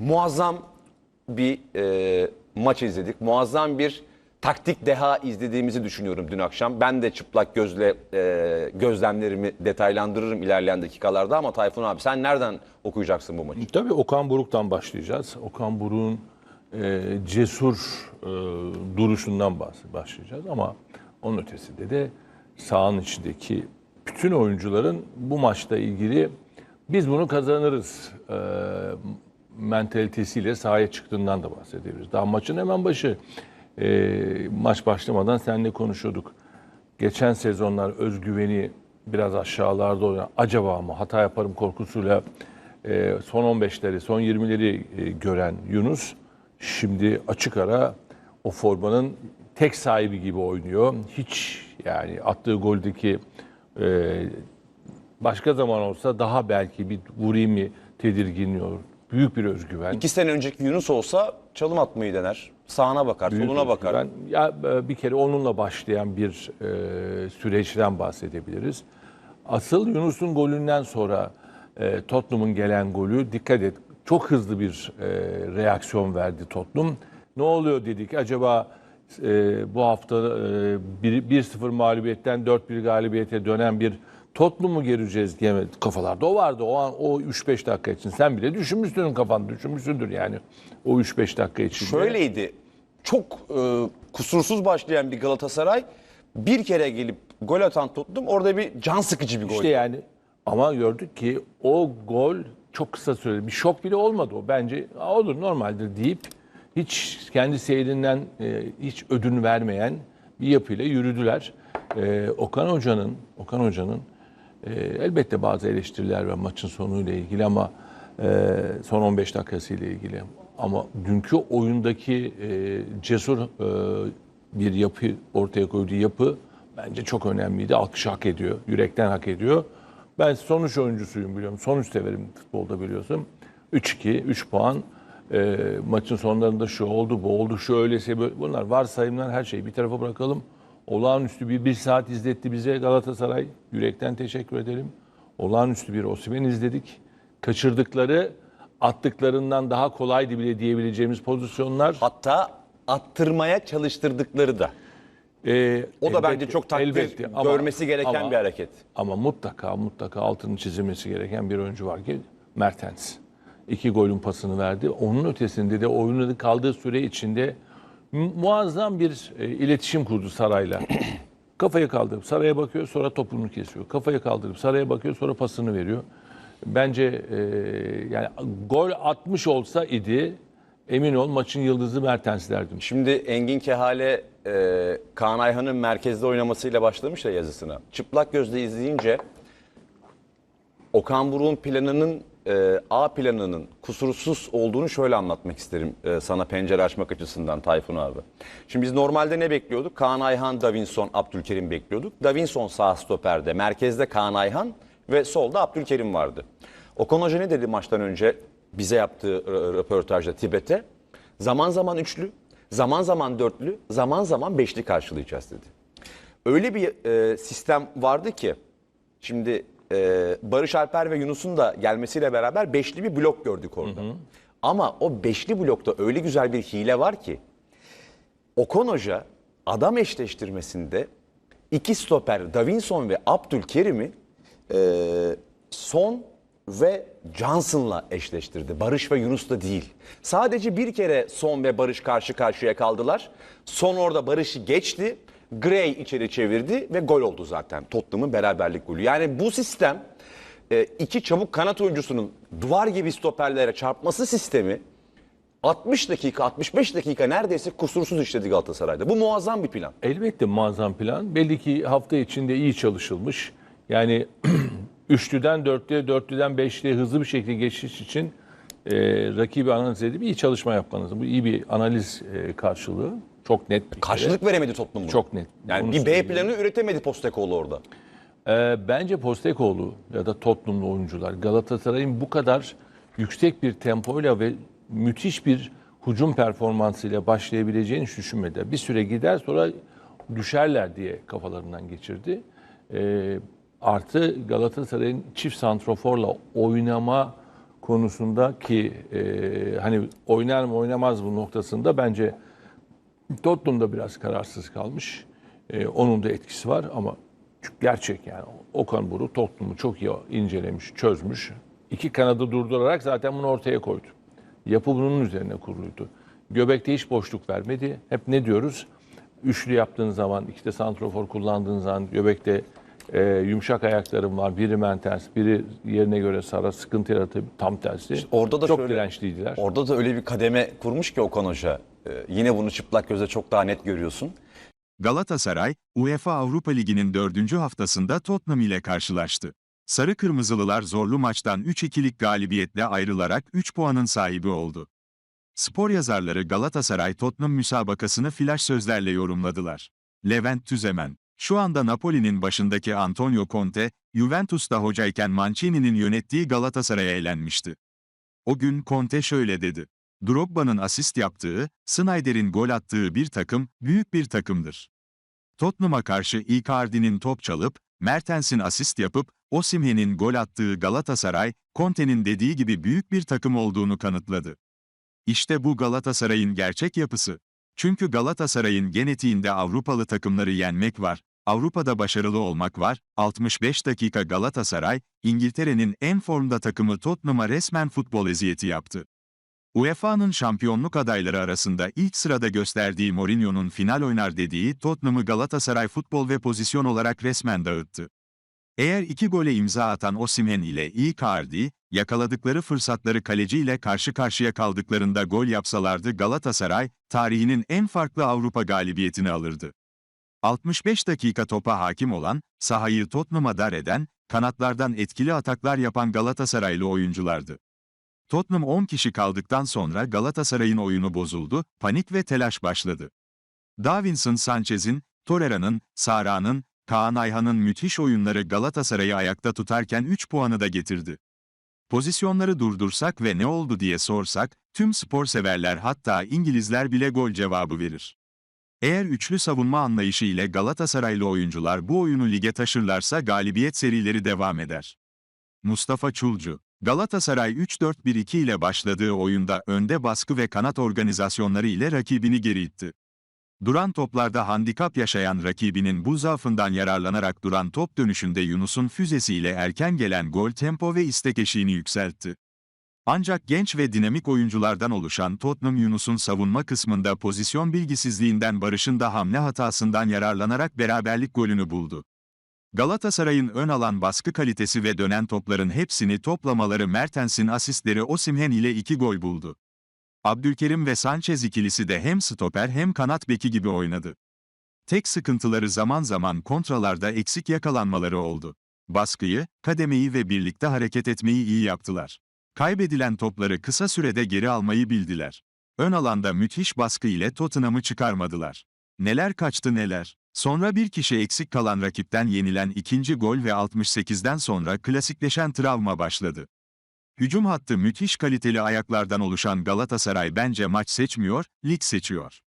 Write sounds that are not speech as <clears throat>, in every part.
muazzam bir e, maç izledik. Muazzam bir taktik deha izlediğimizi düşünüyorum dün akşam. Ben de çıplak gözle e, gözlemlerimi detaylandırırım ilerleyen dakikalarda ama Tayfun abi sen nereden okuyacaksın bu maçı? Tabii Okan Buruk'tan başlayacağız. Okan Buruk'un e, cesur e, duruşundan başlayacağız ama onun ötesinde de sahanın içindeki bütün oyuncuların bu maçla ilgili biz bunu kazanırız e, mentalitesiyle sahaya çıktığından da bahsedebiliriz. Daha maçın hemen başı e, maç başlamadan seninle konuşuyorduk. Geçen sezonlar özgüveni biraz aşağılarda olan acaba mı hata yaparım korkusuyla e, son 15'leri, son 20'leri e, gören Yunus şimdi açık ara o formanın tek sahibi gibi oynuyor. Hiç yani attığı goldeki e, başka zaman olsa daha belki bir vurayım mı tedirginliyor. Büyük bir özgüven. İki sene önceki Yunus olsa çalım atmayı dener. Sağına bakar, Büyük soluna bakar. özgüven. Ya e, bir kere onunla başlayan bir e, süreçten bahsedebiliriz. Asıl Yunus'un golünden sonra e, Tottenham'ın gelen golü dikkat et çok hızlı bir e, reaksiyon verdi Tottenham. Ne oluyor dedik acaba e, bu hafta e, bir- 1-0 mağlubiyetten 4-1 galibiyete dönen bir Tottenham'ı göreceğiz diye kafalarda o vardı. O an o 3-5 dakika için sen bile düşünmüşsün kafanda düşünmüşsündür yani o 3-5 dakika için. Şöyleydi. Çok e, kusursuz başlayan bir Galatasaray bir kere gelip gol atan Tottenham orada bir can sıkıcı bir gol. İşte yani ama gördük ki o gol çok kısa sürede bir şok bile olmadı o. Bence "Aa, olur normaldir deyip hiç kendi seyrinden e, hiç ödün vermeyen bir yapıyla yürüdüler. E, Okan Hoca'nın Okan Hoca'nın e, elbette bazı eleştiriler var maçın sonuyla ilgili ama e, son 15 dakikasıyla ilgili. Ama dünkü oyundaki e, cesur e, bir yapı ortaya koyduğu yapı bence çok önemliydi. Alkış hak ediyor. Yürekten hak ediyor. Ben sonuç oyuncusuyum biliyorum. Sonuç severim futbolda biliyorsun. 3-2, 3 puan. E, maçın sonlarında şu oldu, bu oldu, şu öyleyse böyle. Bunlar varsayımlar her şeyi bir tarafa bırakalım. Olağanüstü bir bir saat izletti bize Galatasaray. Yürekten teşekkür ederim. Olağanüstü bir Osimhen izledik. Kaçırdıkları attıklarından daha kolaydı bile diyebileceğimiz pozisyonlar. Hatta attırmaya çalıştırdıkları da. Ee, O da bence elbette- çok takdir elbette ama- görmesi gereken ama- bir hareket. Ama mutlaka mutlaka altını çizilmesi gereken bir oyuncu var ki Mertens. İki golün pasını verdi. Onun ötesinde de oyunun kaldığı süre içinde muazzam bir e, iletişim kurdu Saray'la. <clears throat> Kafayı kaldırıp Saray'a bakıyor sonra topunu kesiyor. Kafayı kaldırıp Saray'a bakıyor sonra pasını veriyor. Bence e, yani gol atmış olsa idi emin ol maçın yıldızı Mertens derdim. Şimdi Engin Kehale e, Kaan Ayhan'ın merkezde oynamasıyla başlamış ya yazısına. Çıplak gözle izleyince Okan Buruk'un planının e, A planının kusursuz olduğunu şöyle anlatmak isterim e, sana pencere açmak açısından Tayfun abi. Şimdi biz normalde ne bekliyorduk? Kaan Ayhan, Davinson, Abdülkerim bekliyorduk. Davinson sağ stoperde, merkezde Kaan Ayhan ve solda Abdülkerim vardı. Okan Hoca ne dedi maçtan önce bize yaptığı rö- röportajda Tibet'e? Zaman zaman üçlü, zaman zaman dörtlü, zaman zaman beşli karşılayacağız dedi. Öyle bir e, sistem vardı ki şimdi e, Barış Alper ve Yunus'un da gelmesiyle beraber beşli bir blok gördük orada. Ama o beşli blokta öyle güzel bir hile var ki Okan Hoca adam eşleştirmesinde iki stoper Davinson ve Abdülkerim'i e, Son ve Johnson'la eşleştirdi. Barış ve Yunus'la değil. Sadece bir kere Son ve Barış karşı karşıya kaldılar. Son orada Barış'ı geçti. Gray içeri çevirdi ve gol oldu zaten. Tottenham'ın beraberlik golü. Yani bu sistem e, iki çabuk kanat oyuncusunun duvar gibi stoperlere çarpması sistemi 60 dakika, 65 dakika neredeyse kusursuz işledi Galatasaray'da. Bu muazzam bir plan. Elbette muazzam plan. Belli ki hafta içinde iyi çalışılmış. Yani <clears throat> üçlüden dörtlüye, dörtlüden beşliye hızlı bir şekilde geçiş için e, rakibi analiz edip iyi çalışma yapmanız. Bu iyi bir analiz e, karşılığı. Çok net bir. Karşılık veremedi Tottenham buna. Çok net. Yani Onu bir B söyleyeyim. planı üretemedi Postecoğlu orada. Ee, bence Postecoğlu ya da Tottenham'lı oyuncular Galatasaray'ın bu kadar yüksek bir tempoyla ve müthiş bir hücum performansıyla başlayabileceğini hiç düşünmediler. Bir süre gider sonra düşerler diye kafalarından geçirdi. Ee, artı Galatasaray'ın çift santroforla oynama konusunda ki e, hani oynar mı oynamaz mı noktasında bence Tottenham da biraz kararsız kalmış. E, onun da etkisi var ama gerçek yani. Okan Buruk Tottenham'ı çok iyi incelemiş, çözmüş. İki kanadı durdurarak zaten bunu ortaya koydu. Yapı bunun üzerine kuruluydu. Göbekte hiç boşluk vermedi. Hep ne diyoruz? Üçlü yaptığın zaman, iki de santrofor kullandığın zaman göbekte e, yumuşak ayaklarım var. Biri Mertens, biri yerine göre Sara sıkıntı yaratıyor. Tam tersi. orada da çok şöyle- dirençliydiler. Orada da öyle bir kademe kurmuş ki Okan Hoca. Ee, yine bunu çıplak gözle çok daha net görüyorsun. Galatasaray, UEFA Avrupa Ligi'nin dördüncü haftasında Tottenham ile karşılaştı. Sarı Kırmızılılar zorlu maçtan 3-2'lik galibiyetle ayrılarak 3 puanın sahibi oldu. Spor yazarları Galatasaray-Tottenham müsabakasını flash sözlerle yorumladılar. Levent Tüzemen, şu anda Napoli'nin başındaki Antonio Conte, Juventus'ta hocayken Mancini'nin yönettiği Galatasaray'a elenmişti. O gün Conte şöyle dedi. Drogba'nın asist yaptığı, Snyder'in gol attığı bir takım, büyük bir takımdır. Tottenham'a karşı Icardi'nin top çalıp, Mertens'in asist yapıp, Osimhen'in gol attığı Galatasaray, Conte'nin dediği gibi büyük bir takım olduğunu kanıtladı. İşte bu Galatasaray'ın gerçek yapısı. Çünkü Galatasaray'ın genetiğinde Avrupalı takımları yenmek var, Avrupa'da başarılı olmak var. 65 dakika Galatasaray, İngiltere'nin en formda takımı Tottenham'a resmen futbol eziyeti yaptı. UEFA'nın şampiyonluk adayları arasında ilk sırada gösterdiği Mourinho'nun final oynar dediği Tottenham'ı Galatasaray futbol ve pozisyon olarak resmen dağıttı. Eğer iki gole imza atan Osimhen ile Icardi, yakaladıkları fırsatları kaleciyle karşı karşıya kaldıklarında gol yapsalardı Galatasaray, tarihinin en farklı Avrupa galibiyetini alırdı. 65 dakika topa hakim olan, sahayı Tottenham'a dar eden, kanatlardan etkili ataklar yapan Galatasaraylı oyunculardı. Tottenham 10 kişi kaldıktan sonra Galatasaray'ın oyunu bozuldu, panik ve telaş başladı. Davinson Sanchez'in, Torreira'nın, Sara'nın, Kaan Ayhan'ın müthiş oyunları Galatasaray'ı ayakta tutarken 3 puanı da getirdi. Pozisyonları durdursak ve ne oldu diye sorsak, tüm spor severler hatta İngilizler bile gol cevabı verir. Eğer üçlü savunma anlayışı ile Galatasaraylı oyuncular bu oyunu lige taşırlarsa galibiyet serileri devam eder. Mustafa Çulcu Galatasaray 3-4-1-2 ile başladığı oyunda önde baskı ve kanat organizasyonları ile rakibini geri itti. Duran toplarda handikap yaşayan rakibinin bu zaafından yararlanarak duran top dönüşünde Yunus'un füzesiyle erken gelen gol tempo ve istek eşiğini yükseltti. Ancak genç ve dinamik oyunculardan oluşan Tottenham Yunus'un savunma kısmında pozisyon bilgisizliğinden Barış'ın da hamle hatasından yararlanarak beraberlik golünü buldu. Galatasaray'ın ön alan baskı kalitesi ve dönen topların hepsini toplamaları Mertens'in asistleri Osimhen ile iki gol buldu. Abdülkerim ve Sanchez ikilisi de hem stoper hem kanat beki gibi oynadı. Tek sıkıntıları zaman zaman kontralarda eksik yakalanmaları oldu. Baskıyı, kademeyi ve birlikte hareket etmeyi iyi yaptılar. Kaybedilen topları kısa sürede geri almayı bildiler. Ön alanda müthiş baskı ile Tottenham'ı çıkarmadılar. Neler kaçtı neler. Sonra bir kişi eksik kalan rakipten yenilen ikinci gol ve 68'den sonra klasikleşen travma başladı. Hücum hattı müthiş kaliteli ayaklardan oluşan Galatasaray bence maç seçmiyor, lig seçiyor.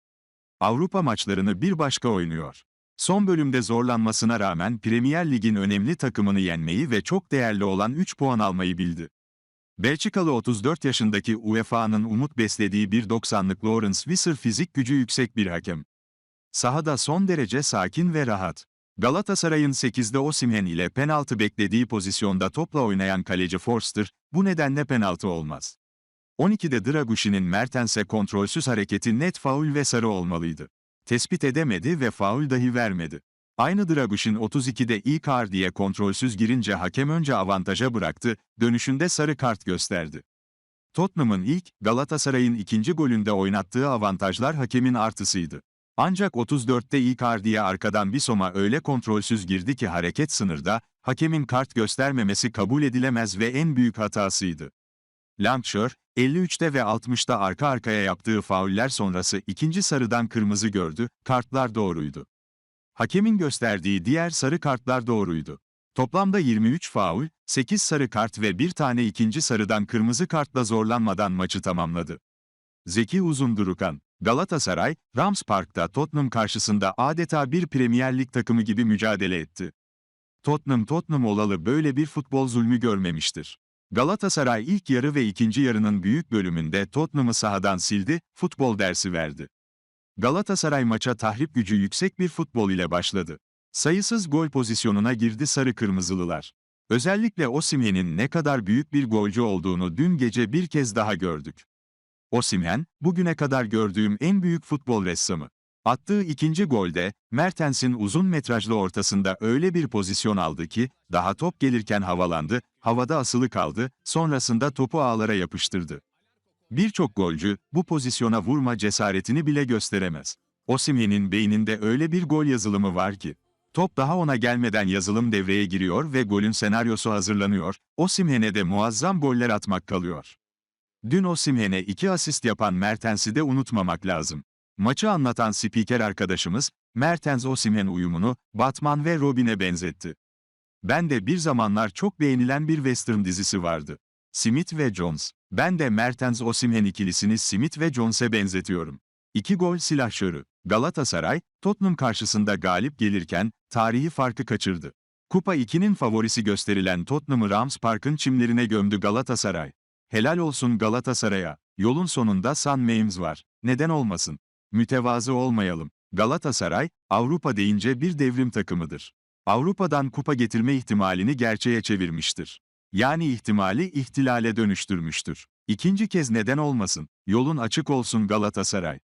Avrupa maçlarını bir başka oynuyor. Son bölümde zorlanmasına rağmen Premier Lig'in önemli takımını yenmeyi ve çok değerli olan 3 puan almayı bildi. Belçikalı 34 yaşındaki UEFA'nın umut beslediği 1.90'lık Lawrence Visser fizik gücü yüksek bir hakem. Sahada son derece sakin ve rahat. Galatasaray'ın 8'de Osimhen ile penaltı beklediği pozisyonda topla oynayan kaleci Forster, bu nedenle penaltı olmaz. 12'de Dragushi'nin Mertens'e kontrolsüz hareketi net faul ve sarı olmalıydı. Tespit edemedi ve faul dahi vermedi. Aynı Dragushin 32'de Icardi'ye kontrolsüz girince hakem önce avantaja bıraktı, dönüşünde sarı kart gösterdi. Tottenham'ın ilk, Galatasaray'ın ikinci golünde oynattığı avantajlar hakemin artısıydı. Ancak 34'te Icardi'ye arkadan Bissoma öyle kontrolsüz girdi ki hareket sınırda, hakemin kart göstermemesi kabul edilemez ve en büyük hatasıydı. Lancashire, 53'te ve 60'ta arka arkaya yaptığı fauller sonrası ikinci sarıdan kırmızı gördü, kartlar doğruydu. Hakemin gösterdiği diğer sarı kartlar doğruydu. Toplamda 23 faul, 8 sarı kart ve bir tane ikinci sarıdan kırmızı kartla zorlanmadan maçı tamamladı. Zeki Uzundurukan, Galatasaray, Rams Park'ta Tottenham karşısında adeta bir Premier Lig takımı gibi mücadele etti. Tottenham Tottenham olalı böyle bir futbol zulmü görmemiştir. Galatasaray ilk yarı ve ikinci yarının büyük bölümünde Tottenham'ı sahadan sildi, futbol dersi verdi. Galatasaray maça tahrip gücü yüksek bir futbol ile başladı. Sayısız gol pozisyonuna girdi sarı kırmızılılar. Özellikle Osimhen'in ne kadar büyük bir golcü olduğunu dün gece bir kez daha gördük. Osimhen, bugüne kadar gördüğüm en büyük futbol ressamı. Attığı ikinci golde, Mertens'in uzun metrajlı ortasında öyle bir pozisyon aldı ki, daha top gelirken havalandı, havada asılı kaldı, sonrasında topu ağlara yapıştırdı. Birçok golcü, bu pozisyona vurma cesaretini bile gösteremez. Osimhen'in beyninde öyle bir gol yazılımı var ki, top daha ona gelmeden yazılım devreye giriyor ve golün senaryosu hazırlanıyor, Osimhen'e de muazzam goller atmak kalıyor. Dün Osimhen'e iki asist yapan Mertens'i de unutmamak lazım. Maçı anlatan spiker arkadaşımız, Mertens Osimhen uyumunu Batman ve Robin'e benzetti. Ben de bir zamanlar çok beğenilen bir western dizisi vardı. Smith ve Jones. Ben de Mertens Osimhen ikilisini Smith ve Jones'e benzetiyorum. İki gol silahşörü. Galatasaray, Tottenham karşısında galip gelirken, tarihi farkı kaçırdı. Kupa 2'nin favorisi gösterilen Tottenham'ı Rams Park'ın çimlerine gömdü Galatasaray. Helal olsun Galatasaray'a. Yolun sonunda San Mames var. Neden olmasın? Mütevazı olmayalım. Galatasaray, Avrupa deyince bir devrim takımıdır. Avrupa'dan kupa getirme ihtimalini gerçeğe çevirmiştir. Yani ihtimali ihtilale dönüştürmüştür. İkinci kez neden olmasın? Yolun açık olsun Galatasaray.